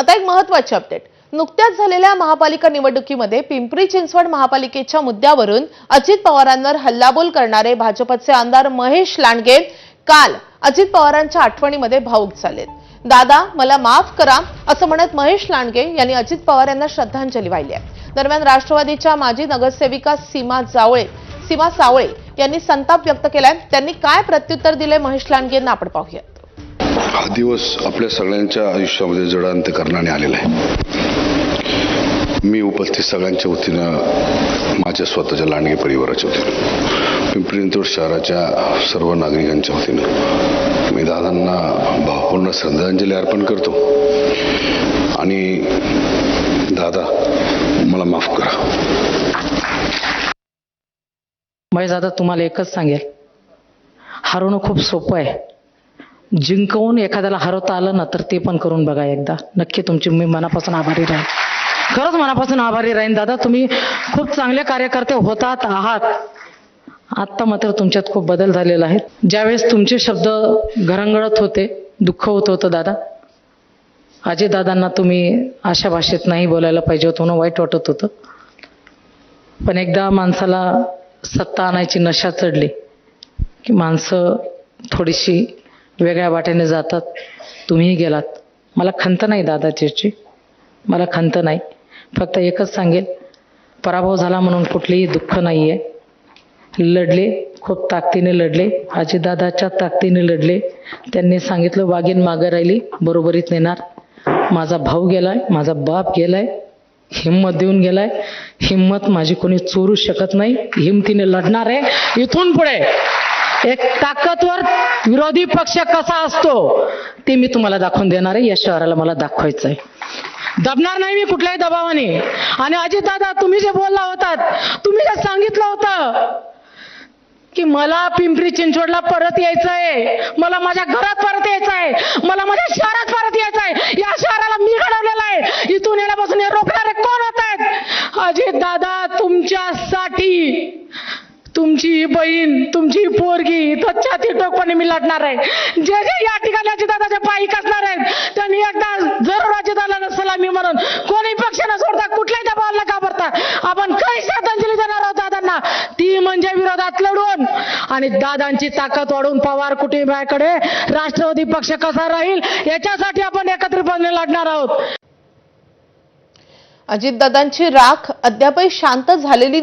आता एक महत्वाची अपडेट नुकत्याच झालेल्या महापालिका निवडणुकीमध्ये पिंपरी चिंचवड महापालिकेच्या मुद्द्यावरून अजित पवारांवर हल्लाबोल करणारे भाजपचे आमदार महेश लांडगे काल अजित पवारांच्या आठवणीमध्ये भाऊक झालेत. दादा मला माफ करा असं म्हणत महेश लांडगे यांनी अजित पवार यांना श्रद्धांजली वाहिली आहे. दरम्यान राष्ट्रवादीच्या माजी नगरसेविका सीमा जावळे सीमा सावळे यांनी संताप व्यक्त केलाय. त्यांनी काय प्रत्युत्तर दिले महेश लांडगे यांना आपण पाहूयात. हा दिवस आपल्या सगळ्यांच्या आयुष्यामध्ये जडांतकरणाने आलेला आहे. मी उपस्थित सगळ्यांच्या वतीनं माझ्या स्वतःच्या लांडगे परिवाराच्या वतीनं पिंपरी शहराच्या सर्व नागरिकांच्या वतीनं मी दादांना भावपूर्ण श्रद्धांजली अर्पण करतो. आणि दादा मला माफ करा. महेश दादा तुम्हाला एकच सांगेल. हरवणं खूप सोपं आहे. जिंकवून एखाद्याला हरवता आलं ना तर ते पण करून बघा एकदा. नक्की तुमची मी मनापासून आभारी राहीन. खरंच मनापासून आभारी राहीन. दादा तुम्ही खूप चांगले कार्यकर्ते होतात आहात. आत्ता मात्र तुमच्यात खूप बदल झालेला आहे. ज्यावेळेस तुमचे शब्द घरंगळत होते दुःख होत होतं दादा. दादांना तुम्ही अशा भाषेत नाही बोलायला पाहिजे होतं म्हणून वाईट वाटत होतं. पण एकदा माणसाला सत्ता आणायची नशा चढली की माणसं थोडीशी वेगळ्या वाटेने जातात. तुम्हीही गेलात. मला खंत नाही दादाची मला खंत नाही. फक्त एकच सांगेल पराभव झाला म्हणून कुठलेही दुःख नाही आहे लढले खूप ताकदीने लढले. आजीदादाच्या ताकदीने लढले. त्यांनी सांगितलं वाघीन मागं राहिली बरोबरीत नेणार. माझा भाऊ गेलाय माझा बाप गेलाय हिंमत देऊन गेलाय. हिंमत माझी कोणी चोरू शकत नाही. हिमतीने लढणार आहे. इथून पुढे एक ताकदवर विरोधी पक्ष कसा असतो ते मी तुम्हाला दाखवून देणार आहे. या शहराला मला दाखवायचं आहे दबणार नाही मी कुठल्याही दबावाने. आणि अजित दादा तुम्ही जे बोलला होतात तुम्ही जे सांगितलं होतं की मला पिंपरी चिंचवडला परत यायचं आहे मला माझ्या घरात परत यायचं आहे मला माझ्या शहरात परत यायचं आहे या शहराला मी घडवलेला आहे. इथून येण्यापासून हे रोखणारे कोण होत आहेत? अजित दादा तुमच्यासाठी तुमची बहीण तुमची पोरगी त्वचा छाती टोकपणे मी लढणार आहे. जे जे या ठिकाणी अजितदादाच्या पायी कसणार आहेत त्यांनी एकदा जरूर अजितदादाला सलामी म्हणून कोणी पक्ष न सोडता कुठल्याही दबावाला का भरता आपण काही श्रद्धांजली देणार आहोत दादांना. ती म्हणजे विरोधात लढून आणि दादांची ताकद वाढवून पवार कुटुंबाकडे राष्ट्रवादी पक्ष कसा राहील याच्यासाठी आपण एकत्रितपणे लढणार आहोत. अजितदादांची राख अद्यापही शांत झालेली नाही.